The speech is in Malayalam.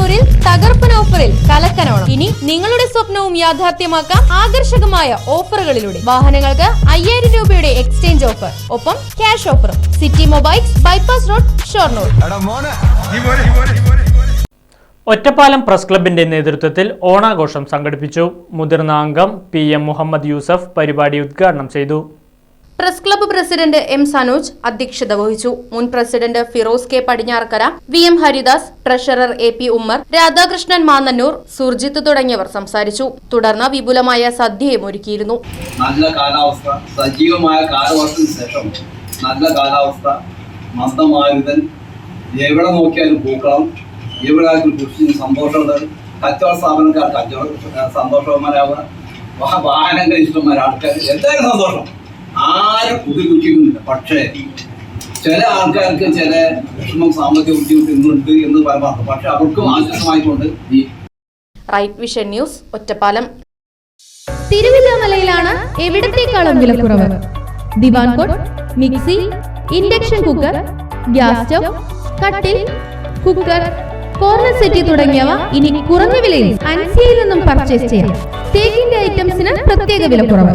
ഷൊർണൂരിൽ തകർപ്പൻ ഓഫറിൽ കലക്കനോണം. ഇനി നിങ്ങളുടെ സ്വപ്നവും യാഥാർത്ഥ്യമാക്കാം ആകർഷകമായ ഓഫറുകളിലൂടെ. വാഹനങ്ങൾക്ക് അയ്യായിരം രൂപയുടെ എക്സ്ചേഞ്ച് ഓഫർ. ഒപ്പം ക്യാഷ് ഓഫറും. City mobiles bypass road Shoranur. Ottapalam press ക്ലബിന്റെ നേതൃത്വത്തിൽ ഓണാഘോഷം സംഘടിപ്പിച്ചു. മുതിർന്ന അംഗം പി എം മുഹമ്മദ് യൂസഫ് പരിപാടി ഉദ്ഘാടനം ചെയ്തു. Press club president M Sanoj അധ്യക്ഷത വഹിച്ചു. മുൻ president Firoz K Padinjarakkara V M Haridas treasurer A P Ummer Radhakrishnan Mannannur Surjith തുടങ്ങിയവർ സംസാരിച്ചു. തുടർന്ന് വിപുലമായ സദ്യയും ഒരുക്കിയിരുന്നു. നല്ല കാലാവസ്ഥ സജീവമായ കാലവർഷത്തിന് ശേഷം നല്ല കാലാവസ്ഥ മന്ദമാരുതൻ എവിടെ നോക്കിയാലും പൂക്കളം എവിടെ ആയാലും കൃഷി സന്തോഷമുള്ളത് കച്ചവട സ്ഥാപനക്കാർ കച്ചവട സന്തോഷവന്മാരാവുക വാഹനങ്ങൾ ഇഷ്ടംമാർ ആൾക്കാർ എന്തായാലും സന്തോഷം. ആരും പുതുക്കുന്നില്ല പക്ഷേ ചില ആൾക്കാർക്ക് ചില വിഷമം സാമ്പത്തിക ബുദ്ധിമുട്ട് ഇന്നുണ്ട് എന്ന് പറയാം പക്ഷെ അവർക്കും ആശ്വാസമായിക്കൊണ്ട് ഈ റൈറ്റ് വിഷൻ ന്യൂസ് ഒറ്റപ്പാലം. തിരുവില്ലാമലയിലാണ് എവിടത്തേക്കാളും വിലക്കുറവ്? ദിവാൻ cot mixie induction cooker gas stove കട്ടിൽ കുക്കർ കോർണർ സെറ്റി തുടങ്ങിയവ ഇനി കുറഞ്ഞ വിലയിൽ അൻസിയയിൽ നിന്നും പർച്ചേസ് ചെയ്യാം. തേക്കിന്റെ ഐറ്റംസിന് പ്രത്യേക വിലക്കുറവ്.